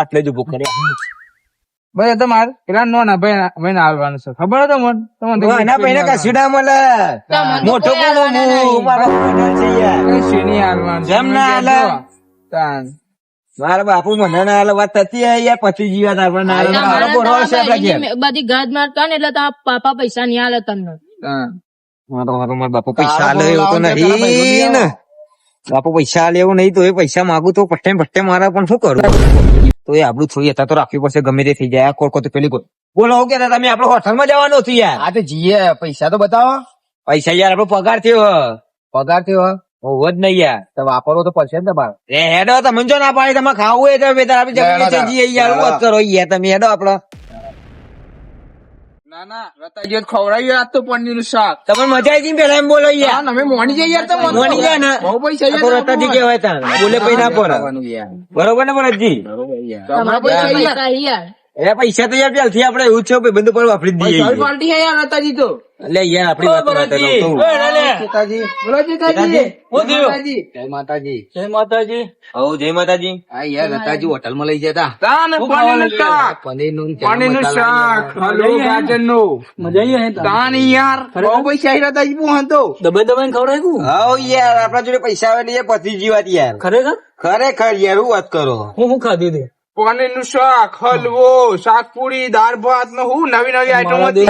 આટલે જ ઊભો કર્યા. ભાઈ તમારે પેલા નોના ભાઈ ભાઈ ને હાલવાનું છે. ખબર હતો મન તમને એના ભાઈને કશું ના મળે મોટો કોનો હું મારો છે યાર કશું નહીં હાલવાનું જેમ ના તમે તાન. મારા બાપુ મને ના હાલે વાત થતી યાર પછી જીવા તાર ના હાલે. મારો બોરો છે બધી ગાદ મારતા ને એટલે તા પાપા પૈસા નહીં આલે તમને. મારો મારો મારા બાપુ પૈસા હાલે એવું તો નહીં ને. બાપુ પૈસા હાલે એવું નહીં તો એ પૈસા માગું તો પટ્ટે પટ્ટે મારા પણ શું કરું? તો એ આપણું થોડી હતા તો રાખવી પડશે ગમે તે થઈ જાય. કોકો તો પેલી કોઈ બોલો હું કેતા તમે આપડે હોટલમાં જવાનું હતું યાર. આ તો જીએ પૈસા તો બતાવો. પૈસા યાર આપડો પગાર થયો પગાર થયો હોવો જ નહીં યાર. તો વાપરવો તો પડશે ને તમારે. એ હેડો તમે જો ના પાડી તમે ખાવું હોય તો બે તાર આપી જમીન હેડો યાર. વાત કરો યાર તમે હેડો આપડે. ના ના રતાજી ખવડાવ્યું આજ તો પનીરનું શાક તમે મજા આવી પેલા એમ બોલો યાર. અમે મોની જઈએ યાર તમે મોની જાય ને. બહુ પૈસા તો રતાજી કહેવાય બોલે પૈ ના બરોબર ને ભરતજી બરોબર પૈસા યાર. પૈસા યાર. એ પૈસા તો યાર પહેલથી આપડે એવું છે ભાઈ બંધ પર વાપરી દઈએ પાર્ટી હે યાર રતાજી તો. એટલે યાર આપડી વાત કરતા રહો તો. સીતાજી બોલો સીતાજી. જય માતાજી. જય માતાજી. હઉ જય માતાજી. હા યાર નતાજી હોટલમાં લઈ જતા. તાન પાણી નું શાક. પાણી નું પાણી નું શાક. હલવો ગાજરનું તાન. યાર બહુ પૈસા આવી હતો. દબે દબે ખવડાય કુ? હઉ યાર આપડા જોડે પૈસા આવે ને એ પતી જીવાત યાર. ખરેખર? ખરેખર યાર હું વાત કરો. હું હું ખાધી હતી પનીરનું શાક હલવો શાક પૂરી દાળ ભાત નો હું નવી નવી આઈટમ હતી.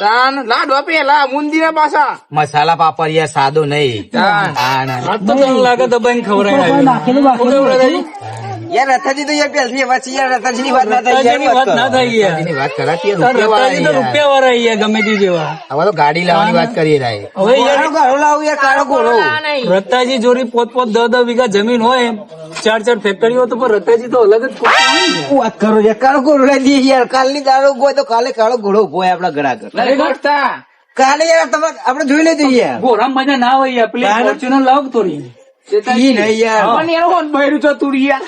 તાન લાડવા પેલા મુંદી ના પાછા. મસાલા પાપડ યાર સાદો નહીં. તાન. આ તો તને લાગે યાર રથાજી તો યાર પેલથી પછી યાર રથાજી ની વાત ના થઈ યાર વાત ના થઈ યાર. ની વાત કરાતી તો રૂપિયા વાળા યાર ગમે તે જેવા. હવે તો ગાડી લાવવાની વાત કરીએ રાય હવે યાર ઘરો લાવું યાર કાળો ઘોડો રથાજી જોરી પોત પોત દસ દસ વીઘા જમીન હોય ચાર ચાર ફેક્ટરીઓ તો પણ રતાજી તો અલગ જ હોય વાત કરો યાર કાળો ઘોડો લઈ દઈએ યાર. કાલની ઊભો હોય તો કાલે કાળો ઘોડો ઊભો હોય આપડા ઘર આગળ. કાલે યાર તમે આપણે જોઈ લેજો યાર. ઘોડામાં મજા ના હોય યાર. પ્લીઝ. ફોર્ચ્યુનર લાવ થોડી ઈ નહીં યાર. પણ એનો બૈરું ચતુરિયા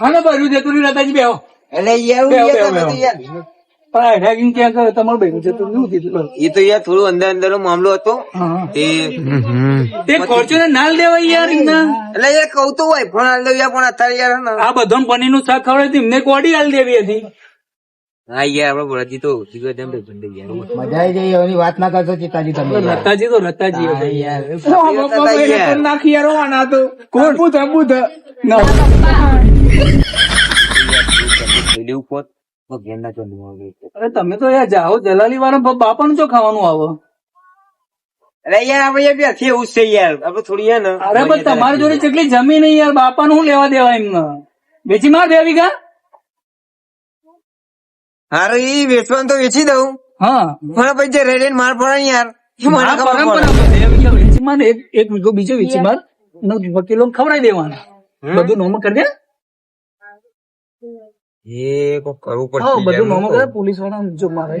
હા ભર્યું જતું રહ્યું. રતાજી બેહો. એટલે યાર બેહો, યાર યાર. પણ આ હેગિંગ ક્યાં કરે? તમારું ભેગું જતું રહ્યું કીધું. એ તો યાર થોડું અંદર અંદર નો મામલો હતો. તે તે ફોર્ચ્યુનર ના લેવાય યાર એટલે યાર તો હોય પણ હાલ પણ અત્યારે યાર આ બધો પનીરનું શાક ખવડાવ્યું હતું, એમને કોડી હાલ દેવી હતી. હા યાર આપડે ભરતજી તો જીગર જેમ ભાઈ બંધ મજા આવી જાય એની વાત ના કરશો ચિતાજી તમે. રતાજી તો રતાજી યાર. નાખી યાર આના તો. કોણ? બુધ બુધ લેવું પોત ભગવાન ના ચાલુ આવે અરે તમે તો યાર જાઓ જલાલી વાળા બાપાનું જો ખાવાનું આવો? અરે યાર આપડે યાર એવું છે યાર. આપડે થોડી યાર ને અરે પણ તમારી જોડે કેટલી જમીન યાર બાપા નું લેવા દેવા એમને? વેચી માર બે વીઘા. હારું ઈ વેચવાનું તો વેચી દઉં. હા. મારા પછી જે રેડ માર પડે. યાર મને એક એક વીઘો બીજો વેચી માર. વકીલો ખવડાવી દેવાના. બધું નોમ કરી દે. એ કરવું પડશે બધું. નોમ કરે પોલીસવાળા જો મારે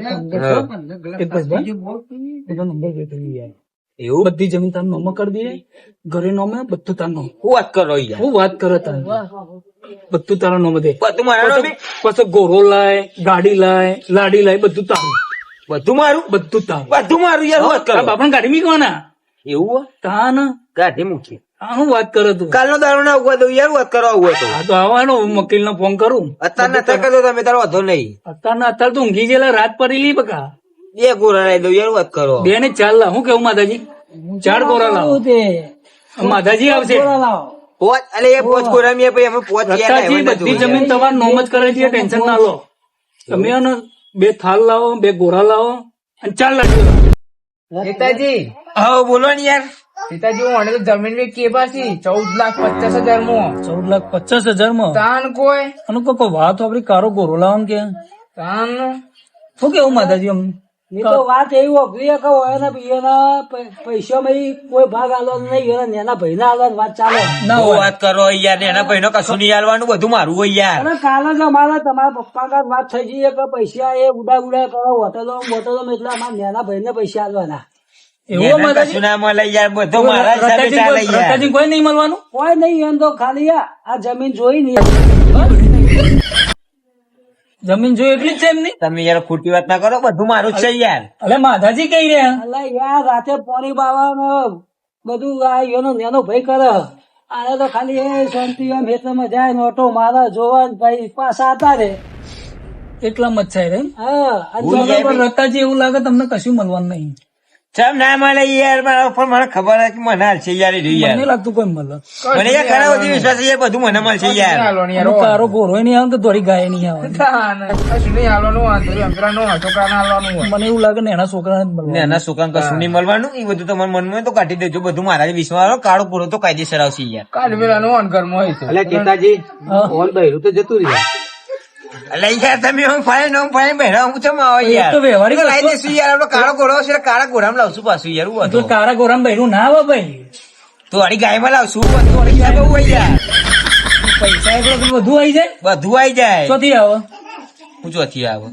એક નંબર જાય એવું? બધી જમીન તાર નોમ કરી દઈએ? ઘરે નોમે? બધું તાર નોમ. હું વાત કરો યાર હું વાત કરો તાર? બધું તારા નોમ દે. બધું મારા પછી ગોરો લાય ગાડી લાય લાડી લાય બધું તારું. બધું મારું? બધું તારું. બધું મારું યાર વાત કરો. બાપણ ગાડી મીકવાના એવું તા ને ગાડી મૂકી. આ હું વાત કરો તું. કાલનો દારૂ ના ઉગવા દઉં યાર વાત કરવા આવું હોય તો આ તો આવવાનો વકીલ નો ફોન કરું. અત્યારે અત્યારે કરતો તમે તારો વાંધો નહીં. અત્યારના અત્યારે તો ઊંઘી ગયેલા રાત પડેલી બકા. બે ગોરા લઈ દઉં યાર વાત કરો. બે ને ચાર લાવ. હું કેવું માતાજી? ચાર ગોરા લાવો. માતાજી આવશે. પોચ અલે એ પોચ ગોરા મે ભાઈ અમે પોચ બધી જમીન તમાર નોમ જ કરે છે ટેન્શન ના લો. તમે બે થાલ લાવો બે ગોરા લાવો અને ચાર લાડુ નેતાજી. હા બોલો ને યાર. સીતાજી હું તો જમીન બી કે પાછી. ચૌદ લાખ પચાસ હજારમાં ચૌદ લાખ પચાસ હજારમાં તાન કોઈ? અને કોઈ વાત આપડી કારો ગોરો લાવો કે? તાન શું કેવું માતાજી ની તો વાત એવી હોભળી કે એના એના કોઈ ભાગ આલો નહીં નેના ભાઈ ના આલો વાત ચાલે. ના વાત કરો યાર એના ભાઈ કશું નહીં બધું મારું હોય યાર. અને કાલે જ અમારા તમારા પપ્પા કાંઈ વાત થઈ જઈએ કે પૈસા એ ઉડા ઉડા કરો હોટલો હોટલો એટલે અમારા નેના ભાઈ ને પૈસા આલવાના. એવું કશું ના મળે યાર બધું મારા હિસાબે ચાલે કોઈ- યાર કોઈ નહીં મળવાનું? કોઈ નહીં એમ તો ખાલી આ આ જમીન જોઈ નહીં. જમીન જોઈ એટલી જ છે એમની? તમે યાર ખોટી વાત ના કરો બધું મારું જ છે યાર. અલે માધાજી કઈ રહ્યા? અલે યાર રાતે પોણી બાવા બધું આ યોનો નેનો ભાઈ કરે. આને તો ખાલી એ શાંતિ આમ ખેતરમાં જાય ને ઓટો મારા જોવા ભાઈ પાછા હતા રે. એટલા મચ્છાય રે હા રતાજી એવું લાગે તમને કશું મળવાનું નહીં. ચમ ના મળે યાર મારા ઉપર મને ખબર છે મને હાલશે યાર એ રહ્યું મને લાગતું કોઈ મળે મને યાર ઘણા બધી વિશ્વાસ છે બધું મને મળશે યાર. હાલવાની યાર એનો કારો ગોરો નહીં આવે તો દોરી ગાય નહીં આવે કશું નહીં હાલવાનું વાંધો અંતરા નો હાલવાનું મને એવું લાગે ને એના છોકરાને જ એના સુકાન કશું નહીં મળવાનું એ બધું તમારા મનમાં હોય તો કાઢી દેજો બધું મારા વિશ્વાસ કાળો પૂરો તો કાયદેસર આવશે યાર. કાલ વેલાનો નો ઘરમાં હોય છે. એટલે ટેતાજી ઓલ બહેરું તો જતું રહ્યું એટલે યાર તમે હું ફાઈ નો ફાઈ બહેરા હું ચમ આવો યાર? તો વ્યવહારિક તો દેશું યાર આપણે કાળો ઘોડો છે એટલે કાળા ઘોડામાં લાવશું પાછું યાર હું બહેરું ના આવે ભાઈ. તો અડી ગાયમાં લાવશું ગાય બહુ હોય યાર. પૈસા એટલે તો બધું આવી જાય? બધું આવી જાય. ચોથી આવે. હું ચોથી આવે?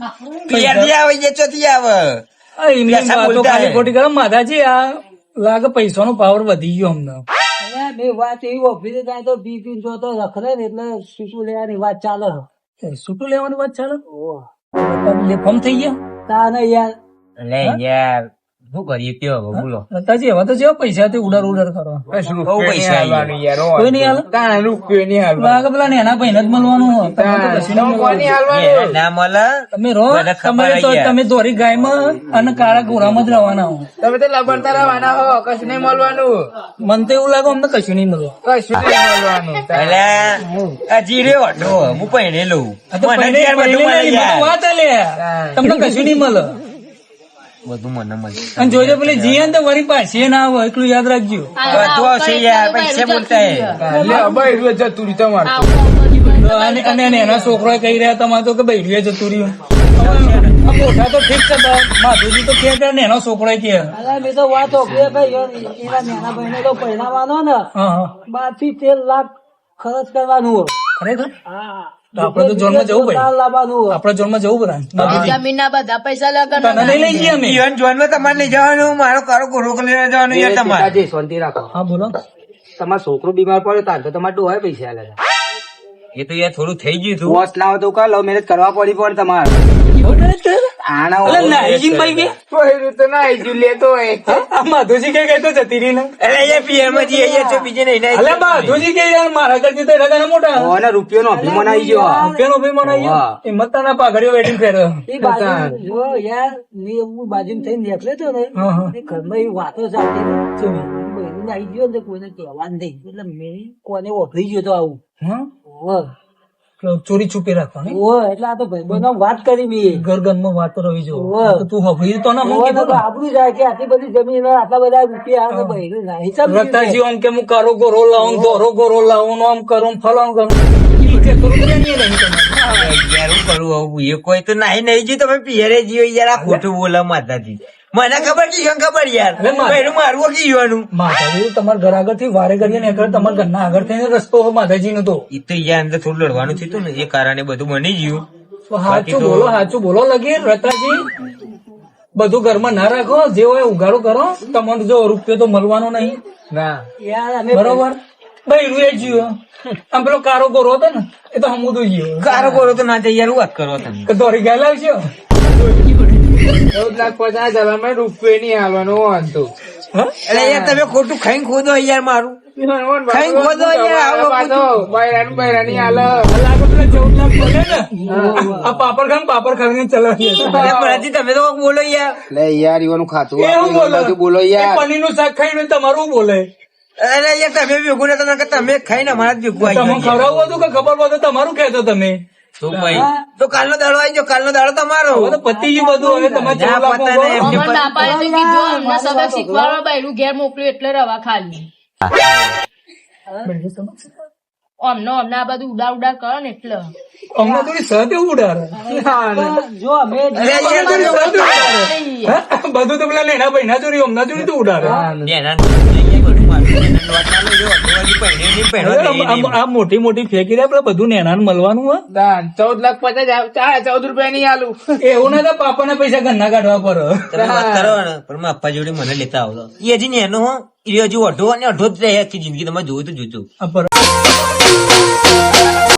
આવે ચોથી આવે. ખોટી કરે. માધાજી આ લાગે પૈસાનો પાવર વધી ગયો અમને. બે વાત એવી ઓફિસે જાય તો બી પી જો તો રખડે ને એટલે શું લેવાની વાત ચાલે એ છૂટું લેવાની વાત ચાલે? લેફમ થઈ ગયા? તા ને યાર. લે યાર. શું કરીએ? કયો હવે બોલો. તાજી હવે તો જેવા પૈસા તે ઉડાર ઉડાર કરો બહુ પૈસા. કોઈ નહીં હાલે. તાન કોઈ નહીં હાલ લાગે પેલા નેના ભાઈને જ મળવાનું મળવાનું. ના મળે. તમે રો મને તમારે તો તમે દોરી ગાયમાં અને કાળા ગોરામાં જ રહેવાના હો. તમે તો લબડતા રહેવાના હો કશું નહીં મળવાનું. મને તો એવું લાગે અમને કશું નહીં મળવા કશું નહીં મળવાનું એટલે આ જીરે વાટો હું પહેણે લઉં. મને. વાત. તમને કશું નહીં મળે. બધું મને મળે અને જોજો પેલી જીયન તો વળી પાછી ના આવો એટલું યાદ રાખજો. ચતુરી તમારે યાર પૈસા બોલતા હે. તાન. લે, જતું રહ્યું તમારું અને અને એના છોકરો કહી રહ્યા તમારે તો કે બૈરીએ જતું રહ્યું મોટા તો ઠીક છે. માધુજી તો કે કે ને એનો છોકરો કે અરે મેં તો વાત ઓફિસે ભાઈ. એના નાના ભાઈને તો પહેરાવાનો ને હા હા. બારથી તેર લાખ ખર્ચ કરવાનું ખરેખર? હા. તો તો જોનમાં જવું ભાઈ. લાવવાનું આપડે જોડમાં જવું બધા જમીન ના બધા પૈસા તને નહીં લઈ ગયા અમે. ઈવન જોનમાં તમારે જવાનું મારો કારો ગોરો લઈને જવાનું યાર તમારે. શાંતિ રાખો. હા બોલો. તમારો છોકરો બીમાર પડ્યો તાર તો તમારે ડોહાય પૈસા આલે એ તો યાર થોડું થઈ ગયું હતું પોસ્ટ લાવો તો કા લવ કરવા પડી પણ તમારે. તો ના આઈ લેતો હોય આ માધુજી કે કહેતો જતી ને. એટલે માં જઈએ યાર તો બીજે નહીં અલે માધુજી કે મારા કરતી તો એના કરતા મોટા ઓને રૂપિયો નો અભિમાન આવી ગયો એ મતાના પાઘડીઓ વેડિંગ ફેર જો યાર મેં એવું બાજુ થઈને નીકળ્યો તો ને ઘરમાં એવી વાતો ચાલતી હતી. ગયો ને કોઈને કહેવાનું નહીં. એટલે મેં કોને ઓફરી ગયો તો આવું. હા? ઓહ. પેલો ચોરી છુપી રાખવાની? એટલે આ તો ભાઈબંધો વાત કરી મેં. ઘર ઘરમાં વાતો રહી જો. તું હવે તો ના તો દો ને. આબરૂ આટલી બધી જમીન આટલા બધા રૂપિયા આવે ભાઈ. નહીં ચાલે. રતાજી આમ કે હું કારો ગોરો લાવું દોરો ગોરો લાવું આમ કરું ફલાણું કરું. કે કરું તો નહીં નહીં. યાર કરું આવું. એ કોઈ તો નહીં નહીં જી તમે પિયરે જીઓ યાર આ ખોટું બોલા માતાજી. મને ખબર કે ઈવન ખબર યાર. મારે- મારવું કે ઈવાનું માતાજી તો તમારા ઘર આગળથી વારે ઘડીએ ને એકવાર તમારા ઘરના આગળ થઈને રસ્તો હો માતાજી નો તો. એ તો યાર અંદર થોડું લડવાનું થયું ને એ કારણે બધું બની ગયું. તો સાચું બોલો સાચું બોલો લગી રતાજી બધું ઘરમાં ના રાખો જે હોય ઉઘાડો કરો. તમને જો રૂપિયો તો મળવાનો નહીં. ના. યાર અમે બરોબર? ભાઈ રૂએ જીવો આમ પેલો કારો ગોરો હતો ને એ તો હમુદો ગયો. કારો બોલો તો ના જઈ યાર વાત કરો તમે દોરી ગયા લાવશો ચૌદ લાખ પચાસ હજારમાં રૂપિયો નહીં હાલવાનો વાંધો. હા? એટલે યાર તમે ખોટું ખાઈ ખોદો યાર મારું. ખાઈ ખોદો યાર, આવો બધું. બૈરાનું બૈરાની હાલે લાગે પેલા ચૌદ લાખ બોલે ને. આ પાપડ ખાન પાપડ ખાઈને ચલાવીએ અરે તમે તો બોલો યાર. લે યાર ઈવાનું ખાતું બોલે? યાર. પનીરનું શાક ખાઈને તમારું બોલે? અરે યાર તમે ભેગું ને તમે ખાઈને અમારા જ ભેગું તમે હતું કે ખબર પડતો તમારું કહેતો તમે? તો કાલનો દાડો આવી જાઓ કાલનો દાડો તમારો તો પતી ગયું બધું. હવે તમારે બાપાએ તો કીધું અમને સબક શીખવાડવા ઘેર મોકલ્યું એટલે રવા ખાલી. અમને અમને આ બધું ઉડા ઉડા કરો ને એટલે. અમને થોડી સહજ એવું ઉડાડે. જો અમે બધું તો પેલા લેના ભાઈ ના ચોરી અમને ચોરી તો ઉડાડે. આમ મોટી મોટી ફેંકી દે આપડે બધું નેના મળવાનું હોય દાન ચૌદ લાખ પચાસ ચૌદ રૂપિયા નહીં આલુ. એવું ના પાપાના પૈસા ઘરના કાઢવા ને પણ પપ્પા જોડે મને લેતા આવતો એ હજી ને એનો હો. એ હજી અઢો અને અઢો જ રહે આખી જિંદગી તમે જોયું તો જોજો આ